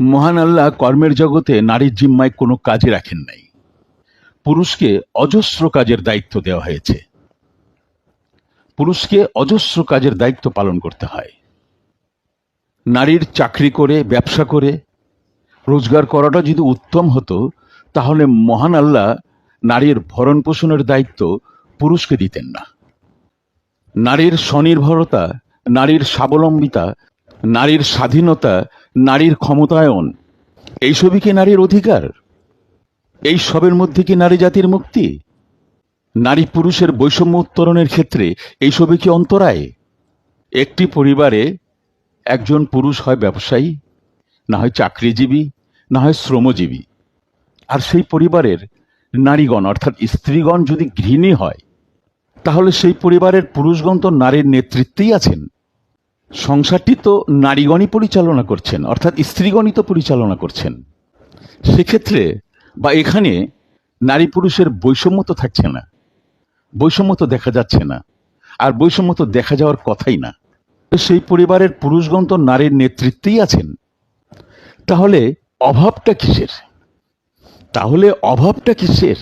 মহান আল্লাহ কর্মের জগতে নারীর জিম্মায় কোনো কাজে রাখেন নাই। পুরুষকে অজস্র কাজের দায়িত্ব দেওয়া হয়েছে। পুরুষকে অজস্র কাজের দায়িত্ব পালন করতে হয়। নারীর চাকরি করে, ব্যবসা করে, রোজগার করাটা যদি উত্তম হতো, তাহলে মহান আল্লাহ নারীর ভরণ পোষণের দায়িত্ব পুরুষকে দিতেন না। নারীর স্বনির্ভরতা, নারীর স্বাবলম্বিতা, নারীর স্বাধীনতা নারীর ক্ষমতায়ন। এইসবই কি নারীর অধিকার? এই সবের মধ্যে কি নারী জাতির মুক্তি? নারী পুরুষের বৈষম্য উত্তরণের ক্ষেত্রে এইসবই কি অন্তরায়? একটি পরিবারে একজন পুরুষ হয় ব্যবসায়ী, না হয় চাকরিজীবী, না হয় শ্রমজীবী। আর সেই পরিবারের নারীগণ, অর্থাৎ স্ত্রীগণ যদি গৃহিণী হয়, তাহলে সেই পরিবারের পুরুষগণ তো নারীর নেতৃত্বেই আছেন। সংসারটি তো নারীগণই পরিচালনা করছেন, অর্থাৎ স্ত্রীগণই তো পরিচালনা করছেন। সেক্ষেত্রে বা এখানে নারী পুরুষের বৈষম্য তো থাকছে না, বৈষম্য তো দেখা যাচ্ছে না, আর বৈষম্য তো দেখা যাওয়ার কথাই না। সেই পরিবারের পুরুষগণ তো নারীর নেতৃত্বেই আছেন। তাহলে অভাবটা কিসের? তাহলে অভাবটা কিসের?